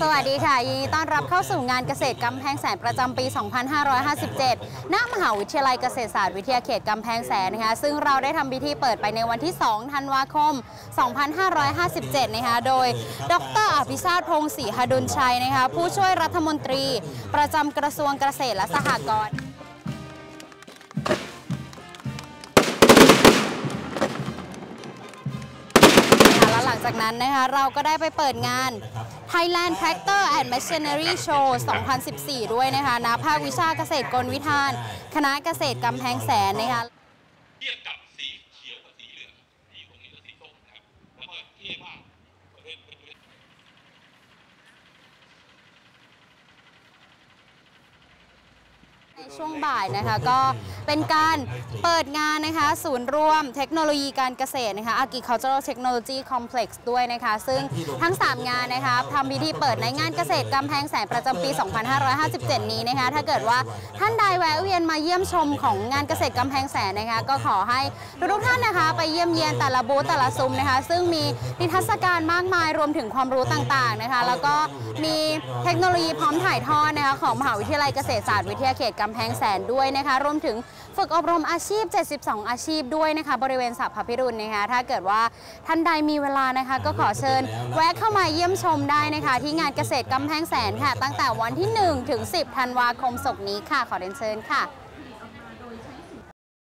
สวัสดีค่ะยินดีต้อนรับเข้าสู่งานเกษตรกำแพงแสนประจำปี 2557 ณ มหาวิทยาลัยเกษตรศาสตร์วิทยาเขตกำแพงแสนนะคะ ซึ่งเราได้ทำพิธีเปิดไปในวันที่ 2 ธันวาคม 2557 นะคะ โดย ดรอภิชาติพงศ์ศรีหดุลชัยนะคะ ผู้ช่วยรัฐมนตรี ประจำกระทรวงเกษตรและสหกรณ์ จากนั้นนะคะเราก็ได้ไปเปิดงาน Thailand Tractor and Machinery Show 2014 ด้วยนะคะณภาควิชาเกษตรกลวิธาน คณะเกษตรกำแพงแสนนะคะเทียบกับสีเขียวกับสีเหลืองสีตรงนี้กับสีส้มนะครับแล้วก็เทียบว่าประเทศประเทศในช่วงบ่ายนะคะก็ เป็นการเปิดงานนะคะ ศูนย์รวมเทคโนโลยีการเกษตรนะคะ Agricultural Technology Complex ด้วยนะคะ ซึ่งทั้ง 3 งานนะคะทำพิธีเปิดในงานเกษตรกำแพงแสนประจำปี 2557 นี้นะคะ ถ้าเกิดว่าท่านใดแวะเวียนมาเยี่ยมชมของงานเกษตรกำแพงแสนนะคะ ก็ขอให้ทุกท่านนะคะไปเยี่ยมเยียนแต่ละบูธแต่ละซุ้มนะคะ ซึ่งมีนิทรรศการมากมายรวมถึงความรู้ต่างๆนะคะ แล้วก็มีเทคโนโลยีพร้อมถ่ายทอดนะคะของมหาวิทยาลัยเกษตรศาสตร์วิทยาเขตกำแพงแสนด้วยนะคะ รวมถึงฝึกอบรมอาชีพ 72 อาชีพด้วยนะคะบริเวณสัพพพิรุณนะคะถ้าเกิดว่าท่านใดมีเวลานะคะ ก็ขอเชิญ แวะเข้ามาเยี่ยมชมได้นะคะ ที่งานเกษตรกำแพงแสนค่ะ ตั้งแต่วันที่ 1 ถึง 10 ธันวาคมศกนี้ค่ะ ขอเรียนเชิญค่ะ